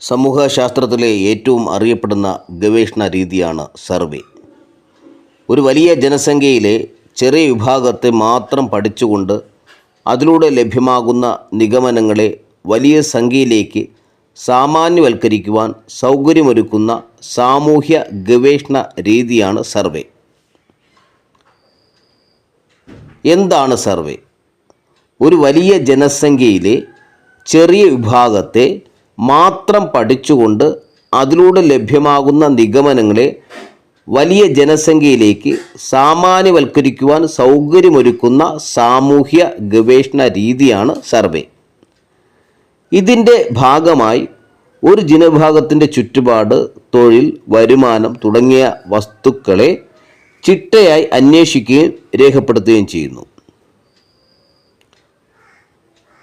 സമൂഹശാസ്ത്രത്തിലെ ഏറ്റവും അറിയപ്പെടുന്ന ഗവേഷണ രീതിയാണ് സർവേ. ഒരു വലിയ ജനസംഖ്യയിലെ ചെറിയ വിഭാഗത്തെ മാത്രം പഠിച്ചുകൊണ്ട് അതിലൂടെ ലഭ്യമാകുന്ന നിഗമനങ്ങളെ വലിയ സംഖ്യയിലേക്ക് സാമാന്യവൽക്കരിക്കുവാൻ സൗകര്യമൊരുക്കുന്ന സാമൂഹ്യ ഗവേഷണ രീതിയാണ് സർവേ. എന്താണ് സർവേ? ഒരു വലിയ ജനസംഖ്യയിലെ ചെറിയ വിഭാഗത്തെ മാത്രം പഠിച്ചുകൊണ്ട് അതിലൂടെ ലഭ്യമാകുന്ന നിഗമനങ്ങളെ വലിയ ജനസംഖ്യയിലേക്ക് സാമാന്യവൽക്കരിക്കുവാൻ സൗകര്യമൊരുക്കുന്ന സാമൂഹ്യ ഗവേഷണ രീതിയാണ് സർവേ. ഇതിന്റെ ഭാഗമായി ഒരു ജനവിഭാഗത്തിന്റെ ചുറ്റുപാട് തൊഴിൽ വരുമാനം തുടങ്ങിയ വസ്തുക്കളെ ചിട്ടയായി അന്വേഷിക്കുകയും രേഖപ്പെടുത്തുകയും ചെയ്യുന്നു.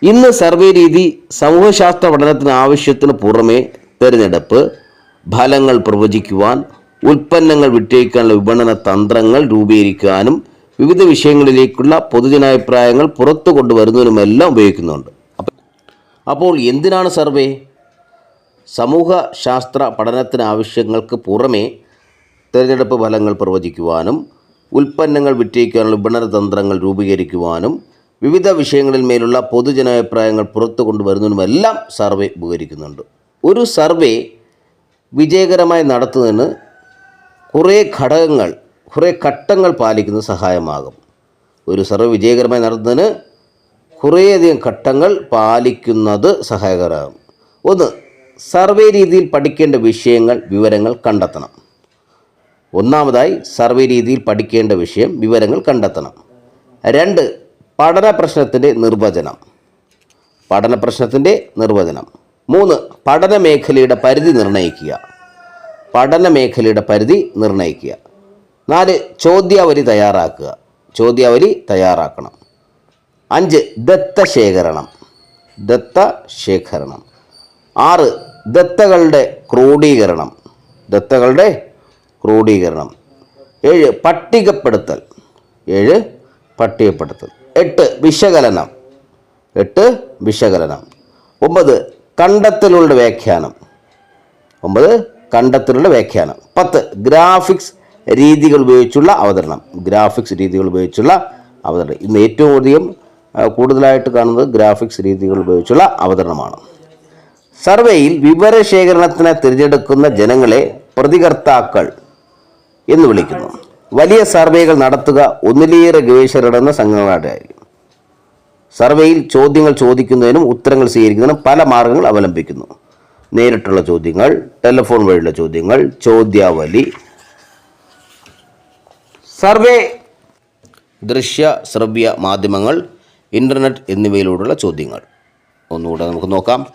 ഇന്ന് സർവേ രീതി സമൂഹശാസ്ത്ര പഠനത്തിന് ആവശ്യത്തിന് പുറമെ തിരഞ്ഞെടുപ്പ് ഫലങ്ങൾ പ്രവചിക്കുവാൻ ഉൽപ്പന്നങ്ങൾ വിറ്റഴിക്കാനുള്ള വിപണന തന്ത്രങ്ങൾ രൂപീകരിക്കാനും വിവിധ വിഷയങ്ങളിലേക്കുള്ള പൊതുജനാഭിപ്രായങ്ങൾ പുറത്തു കൊണ്ടുവരുന്നതിനുമെല്ലാം ഉപയോഗിക്കുന്നുണ്ട്. അപ്പോൾ എന്തിനാണ് സർവേ? സമൂഹ ശാസ്ത്ര പഠനത്തിന് ആവശ്യങ്ങൾക്ക് പുറമെ തിരഞ്ഞെടുപ്പ് ഫലങ്ങൾ പ്രവചിക്കുവാനും ഉൽപ്പന്നങ്ങൾ വിറ്റഴിക്കാനുള്ള വിപണന തന്ത്രങ്ങൾ രൂപീകരിക്കുവാനും വിവിധ വിഷയങ്ങളിൽ മേലുള്ള പൊതുജനാഭിപ്രായങ്ങൾ പുറത്തു കൊണ്ടുവരുന്നതിനുമെല്ലാം സർവേ ഉപകരിക്കുന്നുണ്ട്. ഒരു സർവേ വിജയകരമായി നടത്തുന്നതിന് കുറേ ഘടകങ്ങൾ കുറേ ഘട്ടങ്ങൾ പാലിക്കുന്ന സഹായമാകും. ഒരു സർവേ വിജയകരമായി നടത്തുന്നതിന് കുറേയധികം ഘട്ടങ്ങൾ പാലിക്കുന്നത് സഹായകരമാകും. ഒന്ന് സർവേ രീതിയിൽ പഠിക്കേണ്ട വിഷയങ്ങൾ വിവരങ്ങൾ കണ്ടെത്തണം. ഒന്നാമതായി സർവേ രീതിയിൽ പഠിക്കേണ്ട വിഷയം വിവരങ്ങൾ കണ്ടെത്തണം. രണ്ട് പഠന പ്രശ്നത്തിന്റെ നിർവചനം. പഠന പ്രശ്നത്തിന്റെ നിർവചനം. മൂന്ന് പഠന മേഖലയുടെ പരിധി നിർണയിക്കുക. പഠന മേഖലയുടെ പരിധി നിർണയിക്കുക. നാല് ചോദ്യാവലി തയ്യാറാക്കുക. ചോദ്യാവലി തയ്യാറാക്കണം. അഞ്ച് ദത്തശേഖരണം. ദത്തശേഖരണം. ആറ് ദത്തകളുടെ ക്രോഡീകരണം. ദത്തകളുടെ ക്രോഡീകരണം. ഏഴ് പട്ടികപ്പെടുത്തൽ. ഏഴ് പട്ടികപ്പെടുത്തൽ എട്ട് വിശകലനം. എട്ട് വിശകലനം. ഒമ്പത് കണ്ടെത്തലുകളുടെ വ്യാഖ്യാനം. ഒമ്പത് കണ്ടെത്തലുകളുടെ വ്യാഖ്യാനം. പത്ത് ഗ്രാഫിക്സ് രീതികൾ ഉപയോഗിച്ചുള്ള അവതരണം. ഗ്രാഫിക്സ് രീതികൾ ഉപയോഗിച്ചുള്ള അവതരണം. ഇന്ന് ഏറ്റവും അധികം കൂടുതലായിട്ട് കാണുന്നത് ഗ്രാഫിക്സ് രീതികൾ ഉപയോഗിച്ചുള്ള അവതരണമാണ്. സർവേയിൽ വിവരശേഖരണത്തിന് തിരഞ്ഞെടുക്കുന്ന ജനങ്ങളെ പ്രതികർത്താക്കൾ എന്ന് വിളിക്കുന്നു. വലിയ സർവേകൾ നടത്തുക ഒന്നിലേറെ ഗവേഷകരടന്ന സംഘടനയായിരിക്കും സർവേയിൽ ചോദ്യങ്ങൾ ചോദിക്കുന്നതിനും ഉത്തരങ്ങൾ സ്വീകരിക്കുന്നതിനും പല മാർഗങ്ങൾ അവലംബിക്കുന്നു. നേരിട്ടുള്ള ചോദ്യങ്ങൾ ടെലിഫോൺ വഴിയുള്ള ചോദ്യങ്ങൾ ചോദ്യാവലി. സർവേ ദൃശ്യ ശ്രവ്യ മാധ്യമങ്ങൾ ഇന്റർനെറ്റ് എന്നിവയിലൂടെയുള്ള ചോദ്യങ്ങൾ. ഒന്നുകൂടെ നമുക്ക് നോക്കാം.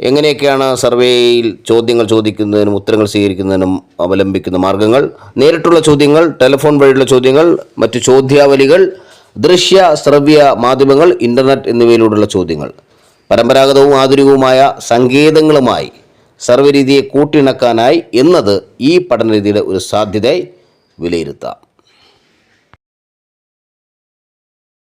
എങ്ങനെയൊക്കെയാണ് സർവേയിൽ ചോദ്യങ്ങൾ ചോദിക്കുന്നതിനും ഉത്തരങ്ങൾ സ്വീകരിക്കുന്നതിനും അവലംബിക്കുന്ന മാർഗങ്ങൾ? നേരിട്ടുള്ള ചോദ്യങ്ങൾ ടെലിഫോൺ വഴിയുള്ള ചോദ്യങ്ങൾ മറ്റു ചോദ്യാവലികൾ ദൃശ്യ ശ്രവ്യ മാധ്യമങ്ങൾ ഇന്റർനെറ്റ് എന്നിവയിലൂടെയുള്ള ചോദ്യങ്ങൾ. പരമ്പരാഗതവും ആധുനികവുമായ സങ്കേതങ്ങളുമായി സർവേ രീതിയെ കൂട്ടിയിണക്കാനായി എന്നത് ഈ പഠനരീതിയുടെ ഒരു സാധ്യതയായി വിലയിരുത്താം.